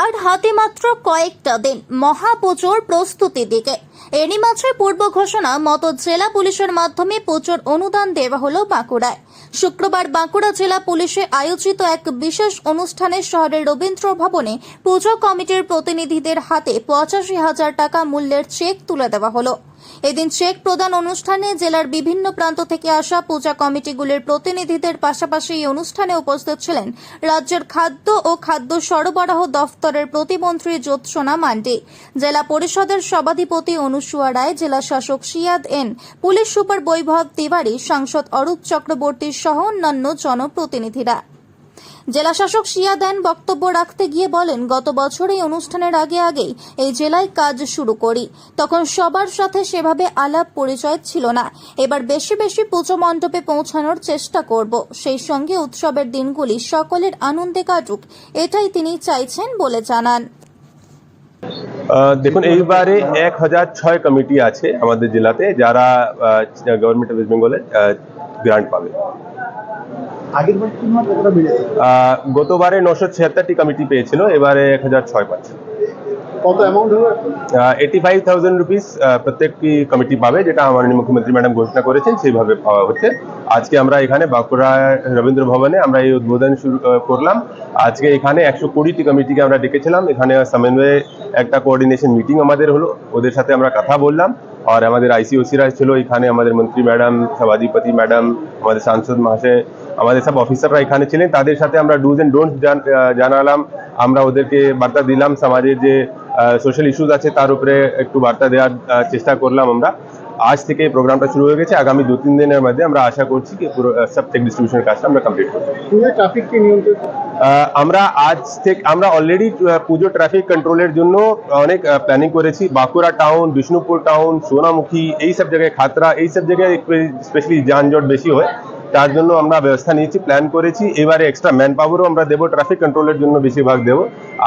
আর হাতে মাত্র কয়েকটা দিন মহাপুজোর প্রস্তুতি দিকে। এরই মাত্রে পূর্ব ঘোষণা মতো জেলা পুলিশের মাধ্যমে পুজোর অনুদান দেওয়া হলো বাঁকুড়ায়। শুক্রবার বাঁকুড়া জেলা পুলিশে আয়োজিত এক বিশেষ অনুষ্ঠানে শহরের রবীন্দ্র ভবনে পুজো কমিটির প্রতিনিধিদের হাতে পঁচাশি হাজার টাকা মূল্যের চেক তুলে দেওয়া হলো। এদিন চেক প্রদান অনুষ্ঠানে জেলার বিভিন্ন প্রান্ত থেকে আসা পূজা কমিটিগুলির প্রতিনিধিদের পাশাপাশি এই অনুষ্ঠানে উপস্থিত ছিলেন রাজ্যের খাদ্য ও খাদ্য সরবরাহ দফতরের প্রতিমন্ত্রী জ্যোৎসনা মান্ডি, জেলা পরিষদের সভাধিপতি অনুসুয়া রায়, জেলা শাসক Siyad N, police super Vaibhav Tiwari, সাংসদ অরূপ চক্রবর্তী সহ অন্যান্য জনপ্রতিনিধিরা। জেলা শাসক শিয়া দেন বক্তব্য রাখতে গিয়ে বলেন, গত বছর এই অনুষ্ঠানের আগে আগেই এই জেলায় কাজ শুরু করি। তখন সবার সাথে সেভাবে আলাপ পরিচয় ছিল না। এবার বেশি বেশি পুজো মণ্ডপে পৌঁছানোর চেষ্টা করব। সেই সঙ্গে উৎসবের দিনগুলি সকলের আনন্দে কাটুক। এটাই তিনি চাইছেন বলে জানান। দেখুন, এইবারে এক হাজার ছয় কমিটি আছে আমাদের জেলাতে যারা গভর্নমেন্ট অফ ওয়েস্ট বেঙ্গলে গ্রান্ট পাবে। গতবারে নশো ছিয়াত্তরটি কমিটি পেয়েছিল এবারে এক হাজার ছয় পাচ্ছে। কত অ্যামাউন্ট হবে এইটি ফাইভ থাউজেন্ড রুপিস প্রত্যেকটি কমিটি পাবে যেটা মাননীয় মুখ্যমন্ত্রী ম্যাডাম ঘোষণা করেছেন সেইভাবে পাওয়া হচ্ছে। আজকে আমরা এখানে বাঁকুড়া রবীন্দ্র ভবনে আমরা এই উদ্বোধন শুরু করলাম। আজকে এখানে একশো কুড়িটি কমিটিকে আমরা ডেকেছিলাম। এখানে সমন্বয়ে একটা কোঅর্ডিনেশন মিটিং আমাদের হলো ওদের সাথে আমরা কথা বললাম। আর আমাদের আইসিওসিরা ছিল এখানে আমাদের মন্ত্রী ম্যাডাম সভাধিপতি ম্যাডাম আমাদের সাংসদ মহাশয় আমাদের সব অফিসাররা এখানে ছিলেন। তাদের সাথে আমরা ডুজ অ্যান্ড ডোন্ট জানালাম। আমরা ওদেরকে বার্তা দিলাম। সমাজের যে সোশ্যাল ইস্যুজ আছে তার উপরে একটু বার্তা দেওয়ার চেষ্টা করলাম আমরা। আজ থেকে এই প্রোগ্রামটা শুরু হয়ে গেছে। আগামী দু তিন দিনের মধ্যে আমরা আশা করছি কি পুরো আহ, সব চেক ডিস্ট্রিবিউশনের কাজটা আমরা কমপ্লিট করব। ট্রাফিককে আমরা আজ থেকে আমরা অলরেডি পুজো ট্রাফিক কন্ট্রোলের জন্য অনেক প্ল্যানিং করেছি। বাঁকুড়া টাউন বিষ্ণুপুর টাউন সোনামুখী এই সব জায়গায় খাতরা এই সব জায়গায় স্পেশালি যানজট বেশি হয়। তার জন্য আমরা ব্যবস্থা নিয়েছি প্ল্যান করেছি। এবারে এক্সট্রা ম্যান পাওয়ারও আমরা দেবো ট্রাফিক কন্ট্রোলের জন্য বেশিরভাগ দেবো।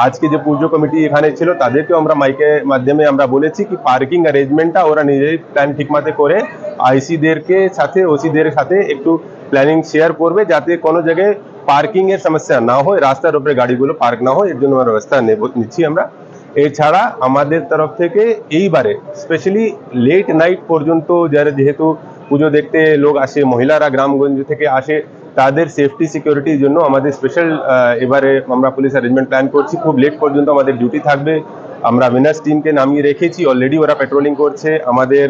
আজকে যে পুজো কমিটি এখানে ছিল, তাদেরকেও আমরা মাইকের মাধ্যমে আমরা বলেছি কি পার্কিং অ্যারেঞ্জমেন্টটা ওরা নিজেই প্ল্যান ঠিকমতো করে আইসিদেরকে সাথে ওসিদের সাথে একটু প্ল্যানিং শেয়ার করবে, যাতে কোনো জায়গায় পার্কিং এর সমস্যা না হয়, রাস্তার উপরে গাড়িগুলো পার্ক না হয়, এর জন্য আমরা ব্যবস্থা নেব, নিচ্ছি আমরা। এছাড়া আমাদের তরফ থেকে এইবারে স্পেশালি লেট নাইট পর্যন্ত যারা যেহেতু পুজো দেখতে লোক আসে, মহিলারা গ্রামগঞ্জ থেকে আসে, তাদের সেফটি সিকিউরিটির জন্য আমাদের স্পেশাল এবারে আমরা পুলিশ অ্যারেঞ্জমেন্ট প্ল্যান করছি। খুব লেট পর্যন্ত আমাদের ডিউটি থাকবে। আমরা উইনার্স টিমকে নামিয়ে রেখেছি। অলরেডি ওরা পেট্রোলিং করছে। আমাদের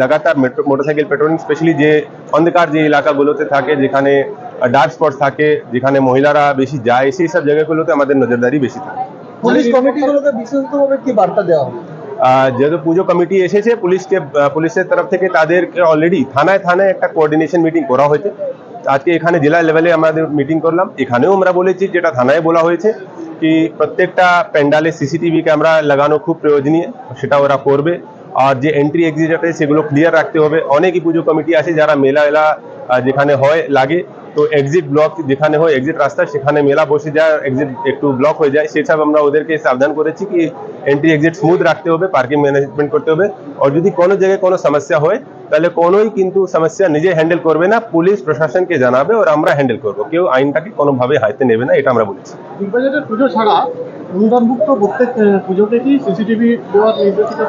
লাগাতার মেট্রো মোটরসাইকেল পেট্রোলিং স্পেশালি যে অন্ধকার যে এলাকাগুলোতে থাকে, যেখানে ডার্ক স্পট থাকে, যেখানে মহিলারা বেশি যায়, সেই সব জায়গাগুলোতে আমাদের নজরদারি বেশি থাকে। পুলিশ কমিটিগুলোকে বিশেষভাবে কি বার্তা দেওয়া হবে? যেহেতু পুজো কমিটি এসেছে, পুলিশকে পুলিশের তরফ থেকে তাদেরকে অলরেডি থানায় থানায় একটা কোঅর্ডিনেশন মিটিং করা হয়েছে। আজকে এখানে জেলা লেভেলে আমাদের মিটিং করলাম। এখানেও আমরা বলেছি, যেটা থানায় বলা হয়েছে, কি প্রত্যেকটা প্যান্ডালে সিসিটিভি ক্যামেরা লাগানো খুব প্রয়োজনীয়, সেটা ওরা করবে। আর যে এন্ট্রি এক্সিট আছে, সেগুলো ক্লিয়ার রাখতে হবে। অনেকই পুজো কমিটি আছে, যারা মেলা এলা যেখানে হয়, লাগে। তো এক্সিট ব্লক যেখানে হয় এক্সিট রাস্তা, সেখানে মেলা বসে যায় এক্সিট একটু ব্লক হয়ে যায়। সেসব আমরা ওদেরকে সাবধান করেছি কি এন্ট্রি এক্সিট স্মুথ রাখতে হবে পার্কিং ম্যানেজমেন্ট করতে হবে। আর যদি কোনো জায়গায় কোনো সমস্যা হয়, তাহলে কোনোই কিন্তু সমস্যা নিজে হ্যান্ডেল করবে না, পুলিশ প্রশাসনকে জানাবে, আর আমরা হ্যান্ডেল করব। কেউ আইনটাকে কোনোভাবে হাতে নেবে না, এটা আমরা বলেছি। পুজো ছাড়া অনুদানভুক্ত প্রত্যেক পুজোতে কি সিসিটিভি দেওয়ার নির্দেশিকা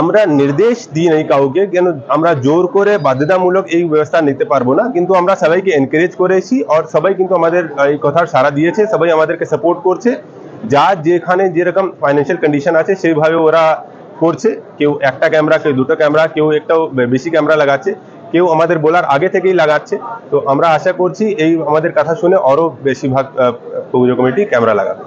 আমরা নির্দেশ দিই নাই কাউকে, কেন আমরা জোর করে বাধ্যতামূলক এই ব্যবস্থা নিতে পারব না, কিন্তু আমরা সবাইকে এনকারেজ করেছি আর সবাই কিন্তু আমাদের এই কথার সাড়া দিয়েছে, সবাই আমাদেরকে সাপোর্ট করছে। যার যেখানে যেরকম ফাইন্যান্সিয়াল কন্ডিশন আছে, সেইভাবে ওরা করছে। কেউ একটা ক্যামেরা কেউ দুটো ক্যামেরা কেউ একটাও বেশি ক্যামেরা লাগাচ্ছে। কেউ আমাদের বলার আগে থেকেই লাগাচ্ছে। তো আমরা আশা করছি এই আমাদের কথা শুনে আরও বেশিরভাগ পুজো কমিটি ক্যামেরা লাগাবে।